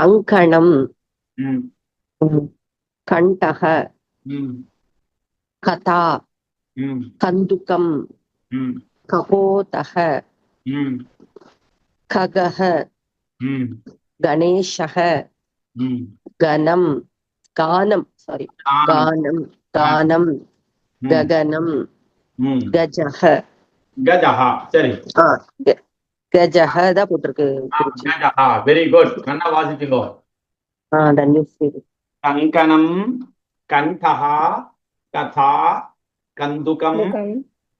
कंकणम कंटह कथा कंदुकम कपोतह खगह गणेशह गनम गानम सॉरी गानम गानम गगनम गजह गजह सॉरी हाँ கஜஹ தான் போட்டிருக்கு வெரி குட் நல்லா வாசிச்சுக்கோ. கங்கணம் கண்டஹா கதா கந்துகம்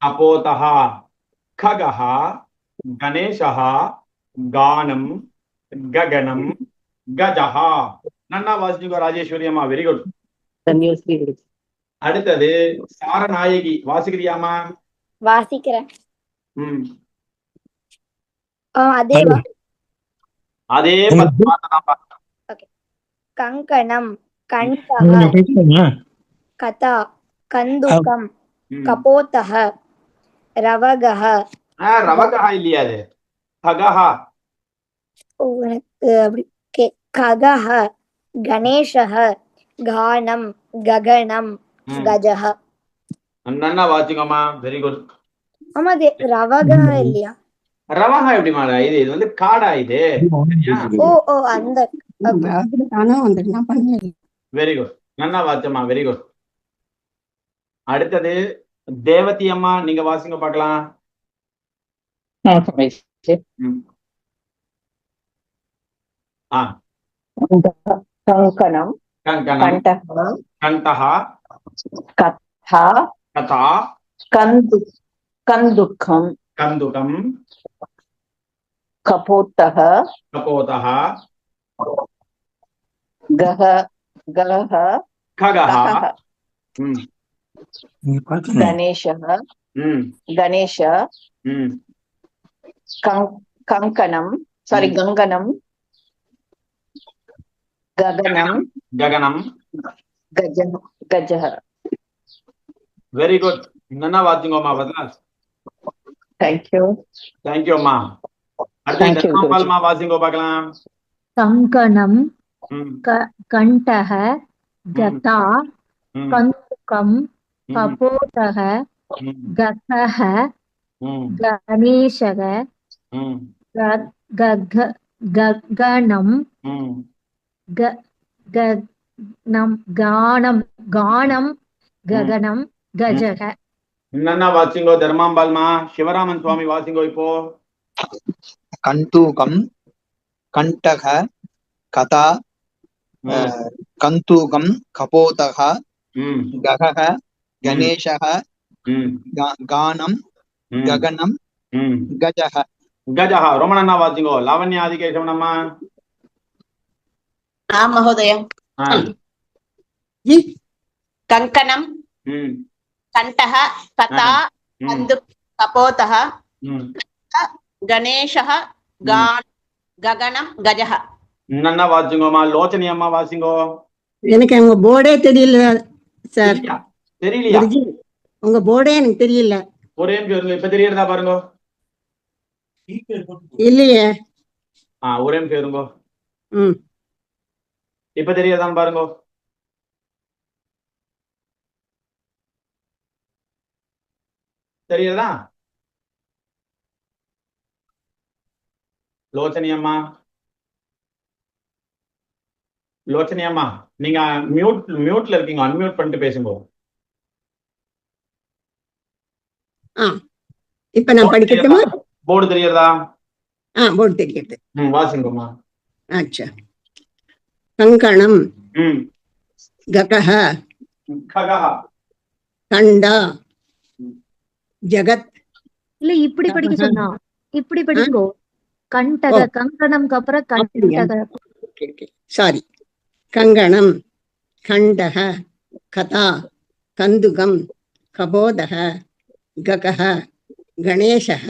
அபோதஹா खगः गणेशः गानं गगनं கஜஹ. நன்னா வாசிச்சுக்கோ ராஜேஸ்வரியம்மா வெரி குட் அடுத்தது சாரநாயகி. வாசிக்கிறியாமா வாசிக்கிறேன். அதே. கங்கணம் கண்டக கதா கந்துகம். கபோதக ரவகः ஆ, ரவகஹா இல்லையா அது खगः ஓ, எனக்கு அப்படி கே- ககः கணேசः கானம் ககனம் ம். கஜः நன்னா வாசிக்கோமா வெரி குட் ஆமா அது ரவகः இல்லையா ரவகா எப்படி மாடா இது இது வந்து காடா இது. வெரி குட் நன்னா வாச்சம்மா வெரி குட் அடுத்தது தேவதி அம்மா நீங்க வாசிங்க பார்க்கலாம். ம். ஆ. கங்கணம். கண்டஹ கதா. கதா. கந்து கந்துகம் కపోతః కపోతః గహ గహ ఖగహ గణేశ గణేశ కంకణం సారీ గంగనం గగనం గగనం గజ గజ వెరీ గుడ్ నిన్న వాద్యం అమ్మా వదలా థ్యాంక్ యూ థ్యాంక్ యూ అమ్మా கங்கணம் கண்டக கதா கந்துகம் கபோதக ககக கணேசக ககணம் கானம் கானம் ககனம் கஜக. என்னென்ன வாசிங்கோ? தர்மாம்பால்மா சிவராமன் சுவாமி வாசிங்கோ இப்போ? கண்டூகம் கண்டக கதா கந்தூகம் கபோதக ககக கணேசக கானம் ககனம் கஜக. கஜக ரொம்ப நல்லா பாத்தீங்க லாவண்யா ஆதிகேசவனம்மா ஆ மகோதய. கங்கணம் கண்டக கதா கந்து கபோதக. கணேஷா கான் ககனம் கஜஹ. நல்லா வாசிங்கோமா லோச்சனி அம்மா வாசிங்கோ. எனக்கு உங்க போர்டே தெரியல சார். தெரியலையா? உங்க போர்டே எனக்கு தெரியல. ஒரே நிமிஷம் இப்ப தெரியறதா பாருங்க. இல்லையே. ஆ ஒரே நிமிஷம் ம். இப்ப தெரியறதான் பாருங்க. தெரியறதா? லோச்சனி அம்மா. லோச்சனி அம்மா நீங்க மியூட் மியூட்ல இருக்கீங்க அன்மியூட் பண்ணிட்டு பேசுங்க. ஆ இப்ப நான் படிக்கட்டுமா? போர்டு தெரியறதா ஆ போர்டு தெரியுது. வாசிங்கம்மா. ஆச்சா. கங்கணம். ம். ககः खगः கண்டா. ஜகத். இல்ல இப்படி படிக்க சொன்னா. இப்படி படிங்கோ கண்டக. கங்கணம்க்கு அப்புறம்? கண்டக சாரி. கங்கணம் கண்டக கதா கந்துகம் கபோதக ககः கணேசः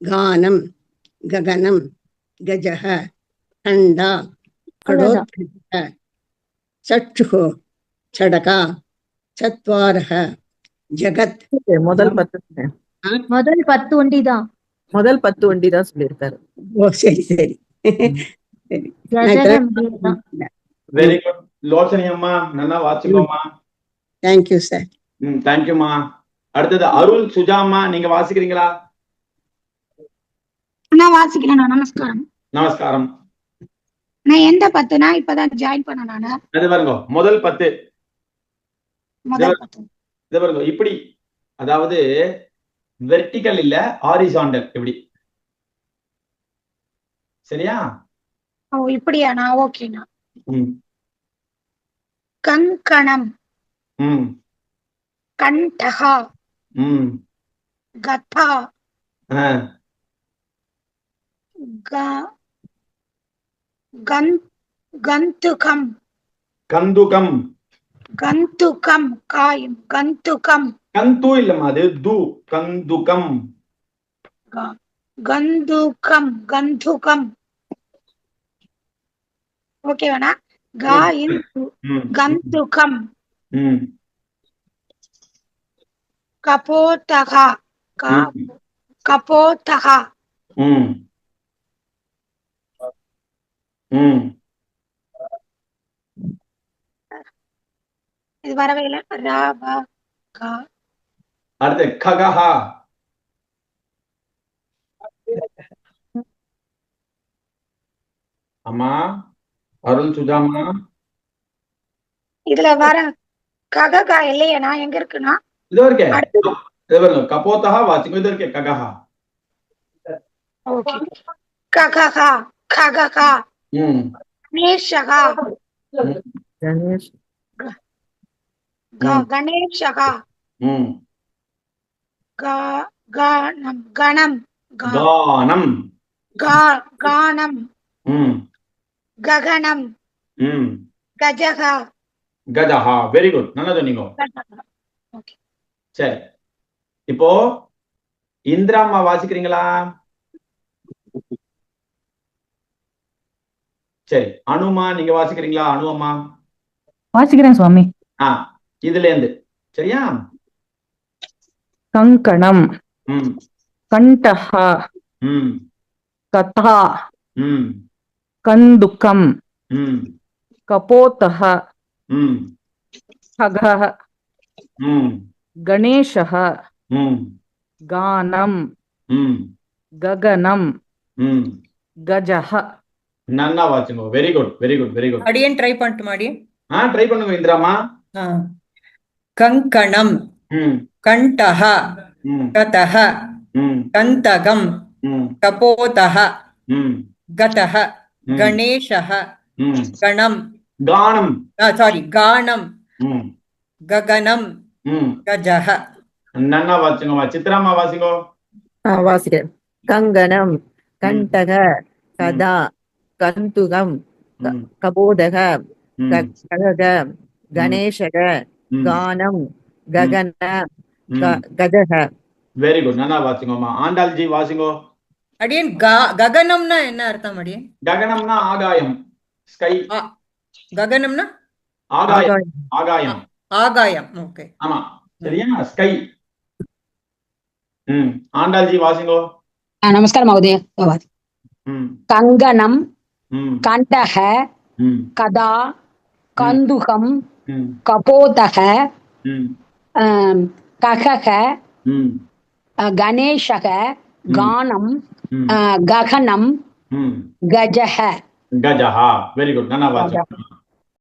கானம் ககனம் கஜः கண்டா கடோத்கஜः சற்றுः சடகா சத்வாரः ஜகத். முதல் பத்து. முதல் பத்து ஒண்டிதான் முதல் பத்து வண்டி தான் சொல்லியிருக்காரு. ஓ சரி சரி. வெரி குட் லோச்சனி அம்மா நல்லா வாசிக்கோமா தேங்க்யூ சார் ம் தேங்க்யூமா அடுத்தது அருள் சுஜாமா நீங்க வாசிக்கிறீங்களா? நான் வாசிக்கிறேன் நமஸ்காரம். நமஸ்காரம். நான் எந்த பத்துனா இப்பதான் ஜாயின் பண்ண நானு. இது பாருங்க முதல் பத்து. முதல் பத்து. இது பாருங்க இப்படி அதாவது வெர்டிக்கல் இல்ல ஹாரிசாண்டல் இப்படி சரியா? ஓ இப்படியா? நான் ஓகேண்ணா ம். கங்கணம். ம். கண்டகா. ம். கதா. கந்துகம். கந்துகம். கந்துகம் காயும். கந்துகம். கந்து இல்லம்மா அது து கந்துகம். க- கந்துகம் கந்துகம். ஓகேவாண்ணா காயின் ம். கந்துகம். கபோதகா. க கபோதகா. இது வரவே இல்லை. ராப கா. அடுத்து ககஹா. அம்மா அருள் சுஜாமா. இதுல வர கககா இல்லையேண்ணா எங்க இருக்குண்ணா இது இருக்கே. அடுத்தது. இது பாருங்க. கபோத்தகா வாசிக்கும். இது இருக்கே ககஹா. ஓகே. கககா கககா ம். கணேஷகா. கணேஷ். கணேஷகா. ம். க- கணம் கணம். க- கானம். கானம். ககனம். கஜகா. கஜஹா வெரி குட் நல்லா சொன்னீங்க. சரி. இப்போ இந்திராம்மா வாசிக்கிறீங்களா? சரி. அனுமா நீங்க வாசிக்கிறீங்களா? அனு அம்மா. வாசிக்கிறேன் சுவாமி. ஆ இதுல இருந்து சரியா? கங்கணம் ம் கண்டஹ ம் கதா ம் கந்துக்கம் ம் கபோத்தः ம் खगः ம் गणेशः ம் गानं ம் गगनं ம் गजः நல்லா வாசிங்க very good very good very good அடியேன் ட்ரை பண்ணட்டுமா அடியேன் ஆ ட்ரை பண்ணுங்க இந்திராமா ஆ. கங்கணம் ம் கண்டஹ கதஹ கந்தகம் கபோதஹ கதஹ கணேஷஹ கணம். கானம். சாரி கானம். ககனம். கஜஹ. நன்னா வாசிங்கம்மா. சித்ராமா வாசிங்கோ. வாசிக்கிறேன். கங்கணம் கண்டக கதா கந்துகம் கபோதக ககக கணேஷக கானம் ககன கதக. வெரி குட் நல்லா வாசிங்கோமா ஆண்டாள்ஜி வாசிங்கோ. அடியன் ககனம்னா என்ன அர்த்தம் அடியன்? ககனம்னா ஆகாயம். ஸ்கை ககனம்னா? ஆகாயம். ஆகாயம். ஆகாயம். ஓகே. ஆமா. சரியா? ஸ்கை ம். ஆண்டாள்ஜி வாசிங்கோ. நமஸ்கார மகோதய. கங்கனம் கண்டக கதா கந்துகம் கபோதக गणेश गणेशः गानं गहनं गजः। गजः वेरि गुड्